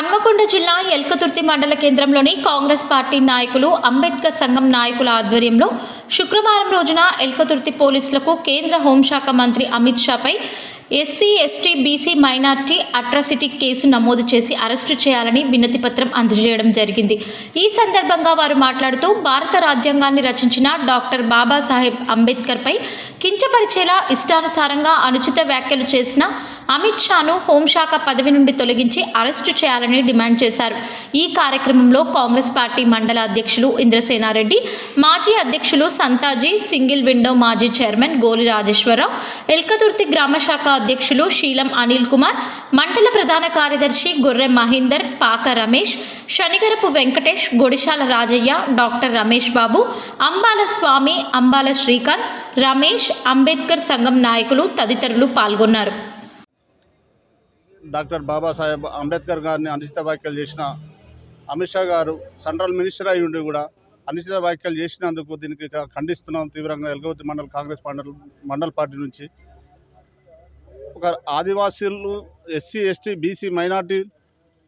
హన్మకొండ జిల్లా ఎల్కతుర్తి మండల కేంద్రంలోని కాంగ్రెస్ పార్టీ నాయకులు అంబేద్కర్ సంఘం నాయకుల ఆధ్వర్యంలో శుక్రవారం రోజున ఎల్కతుర్తి పోలీసులకు కేంద్ర హోంశాఖ మంత్రి Amit షాపై SC ST BC minority atrocity case నమోదు చేసి అరెస్టు చేయాలని వినతి పత్రం అందజేయడం జరిగింది. ఈ సందర్భంగా వారు మాట్లాడుతూ భారత రాజ్యాంగాన్ని రచించిన డాక్టర్ బాబాసాహెబ్ అంబేద్కర్పై కించపరిచేలా ఇష్టానుసారంగా అనుచిత వ్యాఖ్యలు చేసిన అమిత్ షాను హోంశాఖ పదవి నుండి తొలగించి అరెస్టు చేయాలని డిమాండ్ చేశారు. ఈ కార్యక్రమంలో కాంగ్రెస్ పార్టీ మండల అధ్యక్షులు ఇంద్రసేనారెడ్డి మాజీ అధ్యక్షులు సంతాజీ సింగిల్ విండో మాజీ చైర్మన్ గోలి రాజేశ్వరరావు ఎల్కతుర్తి గ్రామ శాఖ అధ్యక్షులు శీలం అనిల్ కుమార్ మండల ప్రధాన కార్యదర్శి గొర్రె మహేందర్ పాక రమేష్ శనిగరపు వెంకటేష్ గొడిశాల రాజయ్య డాక్టర్ రమేష్ బాబు అంబాల స్వామి అంబాల శ్రీకాంత్ రమేష్ అంబేద్కర్ సంఘం నాయకులు తదితరులు పాల్గొన్నారు. డాక్టర్ బాబాసాహెబ్ అంబేద్కర్ గారిని అనుచిత వ్యాఖ్యలు చేసిన అమిత్ షా గారు సెంట్రల్ మినిస్టర్ అయి ఉండి కూడా అనుచిత వ్యాఖ్యలు చేసినందుకు దీనికి ఖండిస్తున్నాం తీవ్రంగా. ఎల్గవతి మండల్ కాంగ్రెస్ మండల్ మండల్ పార్టీ నుంచి ఒక ఆదివాసీలు ఎస్సీ ఎస్టీ బీసీ మైనార్టీ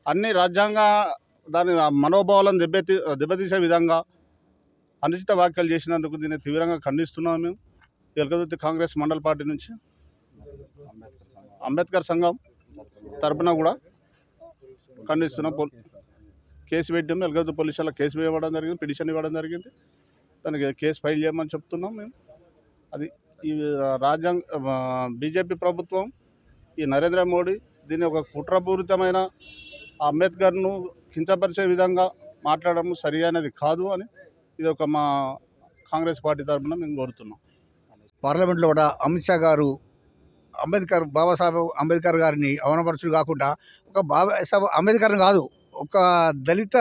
అన్ని రాజ్యాంగ దాని మనోభావాలను దెబ్బతీ దెబ్బతీసే విధంగా అనుచిత వ్యాఖ్యలు చేసినందుకు దీన్ని తీవ్రంగా ఖండిస్తున్నాం మేము. ఎల్గవతి కాంగ్రెస్ మండల్ పార్టీ నుంచి అంబేద్కర్ సంఘం తరపున కూడా ఖండిస్తున్నాం. పోల్ కేసు పెట్టాము ఎల్గద్దు పోలీస్ కేసు వేయడం జరిగింది పిటిషన్ ఇవ్వడం జరిగింది. దానికి కేసు ఫైల్ చేయమని చెప్తున్నాం మేము. అది ఈ రాజ్యాంగ బీజేపీ ప్రభుత్వం ఈ నరేంద్ర మోడీ దీన్ని ఒక కుట్రపూరితమైన అంబేద్కర్ను కించపరిచే విధంగా మాట్లాడడం సరి అనేది కాదు అని ఇది ఒక మా కాంగ్రెస్ పార్టీ తరఫున మేము కోరుతున్నాం. పార్లమెంట్లో కూడా అమిత్ షా గారు అంబేద్కర్ బాబాసాహెబ్ అంబేద్కర్ గారిని అవనపరచుడు కాకుండా ఒక బాబాసాహెబ్ అంబేద్కర్ని కాదు ఒక దళిత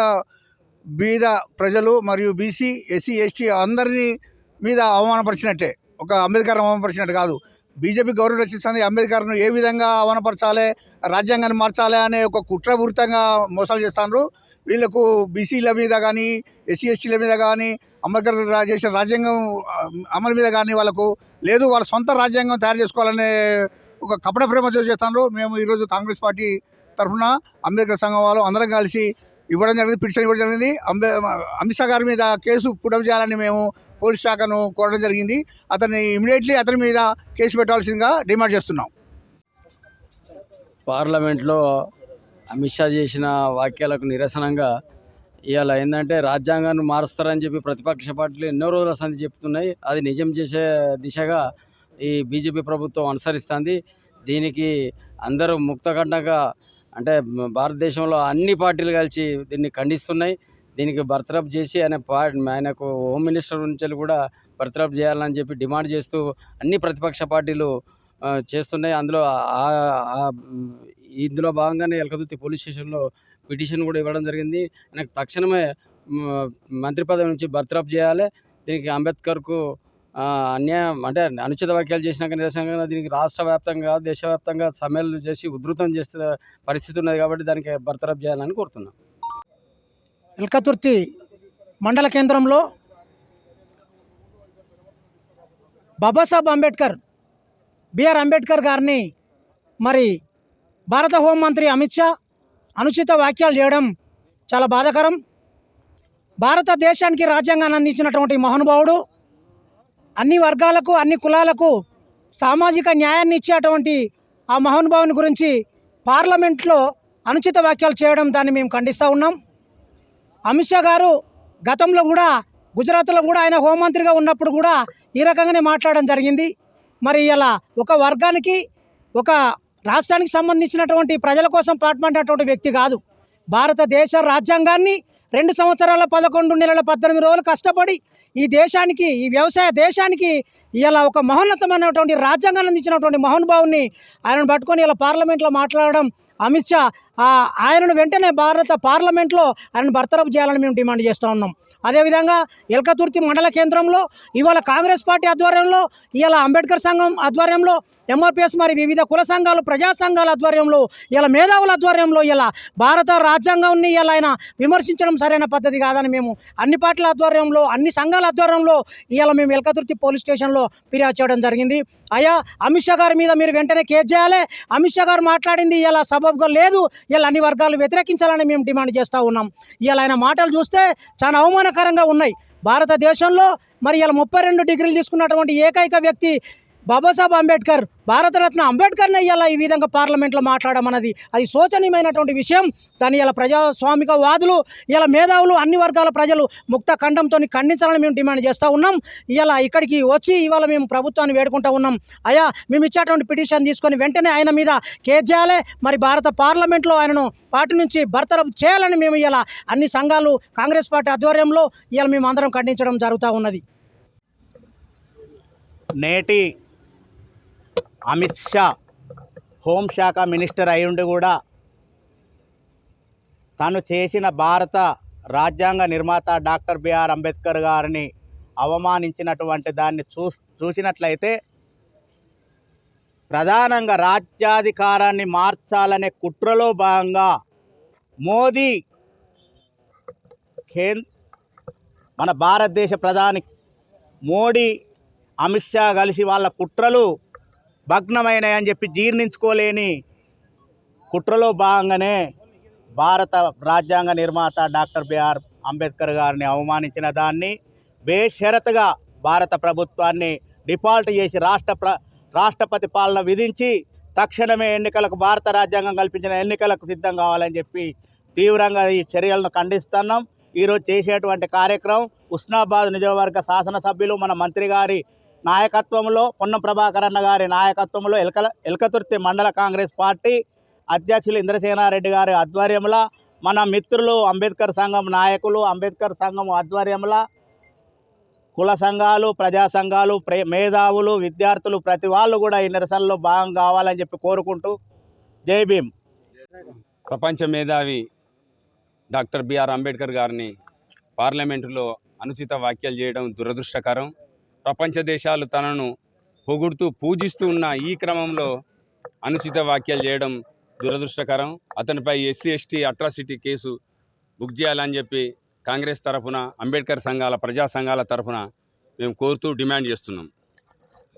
బీద ప్రజలు మరియు బీసీ ఎస్సీ ఎస్టీ అందరినీ మీద అవమానపరిచినట్టే ఒక అంబేద్కర్ అవమానపరిచినట్టు కాదు. బీజేపీ గౌరవం రక్షిస్తుంది అంబేద్కర్ను ఏ విధంగా అవనపరచాలి రాజ్యాంగాన్ని మార్చాలి అనే ఒక కుట్రపూరితంగా మోసాలు చేస్తున్నారు వీళ్ళకు బీసీల మీద కానీ ఎస్సీ ఎస్టీల మీద కానీ అంబేద్కర్ చేసిన రాజ్యాంగం అమలు మీద కానీ వాళ్ళకు లేదు వాళ్ళ సొంత రాజ్యాంగం తయారు చేసుకోవాలనే ఒక కపట ప్రేమ చేస్తున్నారు మేము ఈరోజు కాంగ్రెస్ పార్టీ తరఫున అంబేద్కర్ సంఘం వాళ్ళు అందరం కలిసి ఇవ్వడం జరిగింది పిటిషన్ ఇవ్వడం జరిగింది. అంబే అమిత్ షా గారి మీద కేసు పుటం చేయాలని మేము పోలీస్ శాఖను కోరడం జరిగింది. అతన్ని ఇమీడియట్లీ అతని మీద కేసు పెట్టాల్సిందిగా డిమాండ్ చేస్తున్నాం. పార్లమెంట్లో అమిత్ షా చేసిన వాక్యాలకు నిరసనంగా ఇవాళ ఏంటంటే రాజ్యాంగాన్ని మారుస్తారని చెప్పి ప్రతిపక్ష పార్టీలు ఎన్నో రోజుల సంధి చెప్తున్నాయి. అది నిజం చేసే దిశగా ఈ బీజేపీ ప్రభుత్వం అనుసరిస్తుంది. దీనికి అందరూ ముక్తఖండంగా అంటే భారతదేశంలో అన్ని పార్టీలు కలిసి దీన్ని ఖండిస్తున్నాయి. దీనికి బర్తరఫ్ చేసి ఆయన పా ఆయనకు హోమ్ మినిస్టర్ నుంచి కూడా బర్తరఫ్ చేయాలని చెప్పి డిమాండ్ చేస్తూ అన్ని ప్రతిపక్ష పార్టీలు చేస్తున్నాయి. అందులో ఆ- ఇందులో భాగంగానే ఎలకదుర్తి పోలీస్ స్టేషన్లో పిటిషన్ కూడా ఇవ్వడం జరిగింది. ఆయనకు తక్షణమే మంత్రి పదవి నుంచి బర్తరఫ్ చేయాలి. దీనికి అంబేద్కర్కు అన్యాయం అంటే అనుచిత వ్యాఖ్యలు చేసినాక నిరసనగా దీనికి రాష్ట్ర వ్యాప్తంగా దేశవ్యాప్తంగా సమ్మెలు చేసి ఉధృతం చేసే పరిస్థితి ఉన్నది కాబట్టి దానికి బర్తరఫ్ చేయాలని కోరుతున్నాం. ఎల్కతుర్తి మండల కేంద్రంలో బాబాసాహెబ్ అంబేద్కర్ బిఆర్ అంబేద్కర్ గారిని మరి భారత హోంమంత్రి అమిత్ షా అనుచిత వ్యాఖ్యలు చేయడం చాలా బాధాకరం. భారతదేశానికి రాజ్యాంగాన్ని అందించినటువంటి మహానుభావుడు అన్ని వర్గాలకు అన్ని కులాలకు సామాజిక న్యాయాన్ని ఇచ్చేటువంటి ఆ మహానుభావుని గురించి పార్లమెంట్లో అనుచిత వ్యాఖ్యలు చేయడం దాన్ని మేము ఖండిస్తూ ఉన్నాం. అమిత్ షా గారు గతంలో కూడా గుజరాత్లో కూడా ఆయన హోంమంత్రిగా ఉన్నప్పుడు కూడా ఈ రకంగానే మాట్లాడడం జరిగింది. మరి ఇలా ఒక వర్గానికి ఒక రాష్ట్రానికి సంబంధించినటువంటి ప్రజల కోసం పాటుపడినటువంటి వ్యక్తి కాదు. భారతదేశ రాజ్యాంగాన్ని రెండు సంవత్సరాల పదకొండు నెలల పద్దెనిమిది రోజులు కష్టపడి ఈ దేశానికి ఈ వ్యవసాయ దేశానికి ఇలా ఒక మహోన్నతమైనటువంటి రాజ్యాంగాన్ని అందించినటువంటి మహానుభావుని ఆయనను పట్టుకొని ఇలా పార్లమెంట్లో మాట్లాడడం అమిత్ షా ఆయనను వెంటనే భారత పార్లమెంట్లో ఆయనను బర్తరఫ్ చేయాలని మేము డిమాండ్ చేస్తూ ఉన్నాం. అదేవిధంగా ఎల్కతుర్తి మండల కేంద్రంలో ఇవాళ కాంగ్రెస్ పార్టీ ఆధ్వర్యంలో ఇవాళ అంబేద్కర్ సంఘం ఆధ్వర్యంలో ఎంఆర్పిఎస్ మరి వివిధ కుల సంఘాలు ప్రజా సంఘాల ఆధ్వర్యంలో ఇలా మేధావుల ఆధ్వర్యంలో ఇలా భారత రాజ్యాంగాన్ని ఇలా ఆయన విమర్శించడం సరైన పద్ధతి కాదని మేము అన్ని పార్టీల ఆధ్వర్యంలో అన్ని సంఘాల ఆధ్వర్యంలో ఇలా మేము ఎల్కతుర్తి పోలీస్ స్టేషన్లో ఫిర్యాదు చేయడం జరిగింది. అయ్యా అమిత్ షా గారి మీద మీరు వెంటనే కేసు చేయాలి. అమిత్ షా గారు మాట్లాడింది ఇలా సబబ్గా లేదు. ఇలా అన్ని వర్గాలు వ్యతిరేకించాలని మేము డిమాండ్ చేస్తూ ఉన్నాం. ఇలా ఆయన మాటలు చూస్తే చాలా అవమానకరంగా ఉన్నాయి. భారతదేశంలో మరి ఇలా ముప్పై రెండు డిగ్రీలు తీసుకున్నటువంటి ఏకైక వ్యక్తి బాబాసాహెబ్ అంబేద్కర్ భారతరత్న అంబేద్కర్ని ఇలా ఈ విధంగా పార్లమెంట్లో మాట్లాడమన్నది? అది శోచనీయమైనటువంటి విషయం. దాన్ని ఇలా ప్రజాస్వామిక వాదులు ఇలా మేధావులు అన్ని వర్గాల ప్రజలు ముక్త ఖండంతో ఖండించాలని మేము డిమాండ్ చేస్తూ ఉన్నాం. ఇలా ఇక్కడికి వచ్చి ఇవాళ మేము ప్రభుత్వాన్ని వేడుకుంటూ ఉన్నాం. అయ్యా మేము ఇచ్చేటువంటి పిటిషన్ తీసుకొని వెంటనే ఆయన మీద కేసు చేయాలి. మరి భారత పార్లమెంట్లో ఆయనను పార్టీ నుంచి బర్తరఫ్ చేయాలని మేము ఇలా అన్ని సంఘాలు కాంగ్రెస్ పార్టీ ఆధ్వర్యంలో ఇలా మేము అందరం ఖండించడం జరుగుతూ ఉన్నది. నేటి అమిత్ షా హోంశాఖ మినిస్టర్ అయ్యుండి కూడా తను చేసిన భారత రాజ్యాంగ నిర్మాత డాక్టర్ బిఆర్ అంబేద్కర్ గారిని అవమానించినటువంటి దాన్ని చూ చూసినట్లయితే ప్రధానంగా రాజ్యాధికారాన్ని మార్చాలనే కుట్రలో భాగంగా మోదీ కేంద్ర మన భారతదేశ ప్రధాని మోడీ అమిత్ షా కలిసి వాళ్ళ కుట్రలు భగ్నమైనాయని చెప్పి జీర్ణించుకోలేని కుట్రలో భాగంగానే భారత రాజ్యాంగ నిర్మాత డాక్టర్ బిఆర్ అంబేద్కర్ గారిని అవమానించిన దాన్ని బేషరతుగా భారత ప్రభుత్వాన్ని డిఫాల్ట్ చేసి రాష్ట్ర ప్ర రాష్ట్రపతి పాలన విధించి తక్షణమే ఎన్నికలకు భారత రాజ్యాంగం కల్పించిన ఎన్నికలకు సిద్ధం కావాలని చెప్పి తీవ్రంగా ఈ చర్యలను ఖండిస్తున్నాం. ఈరోజు చేసేటువంటి కార్యక్రమం ఉస్నాబాద్ నియోజకవర్గ శాసనసభ్యులు మన మంత్రి గారి నాయకత్వంలో పొన్నం ప్రభాకరన్న గారి నాయకత్వంలో ఎలకల ఎలకతుర్తి మండల కాంగ్రెస్ పార్టీ అధ్యక్షులు ఇంద్రసేనారెడ్డి గారి ఆధ్వర్యంలో మన మిత్రులు అంబేద్కర్ సంఘం నాయకులు అంబేద్కర్ సంఘం ఆధ్వర్యంలో కుల సంఘాలు ప్రజా సంఘాలు ప్రే మేధావులు విద్యార్థులు ప్రతి వాళ్ళు కూడా ఈ నిరసనలో భాగం కావాలని చెప్పి కోరుకుంటూ జై భీమ్. ప్రపంచ మేధావి డాక్టర్ బిఆర్ అంబేద్కర్ గారిని పార్లమెంటులో అనుచిత వ్యాఖ్యలు చేయడం దురదృష్టకరం. ప్రపంచ దేశాలు తనను పొగుడుతూ పూజిస్తూ ఉన్న ఈ క్రమంలో అనుచిత వ్యాఖ్యలు చేయడం దురదృష్టకరం. అతనిపై SC ST atrocity case book చేయాలని చెప్పి కాంగ్రెస్ తరఫున అంబేద్కర్ సంఘాల ప్రజా సంఘాల తరఫున మేము కోరుతూ డిమాండ్ చేస్తున్నాం.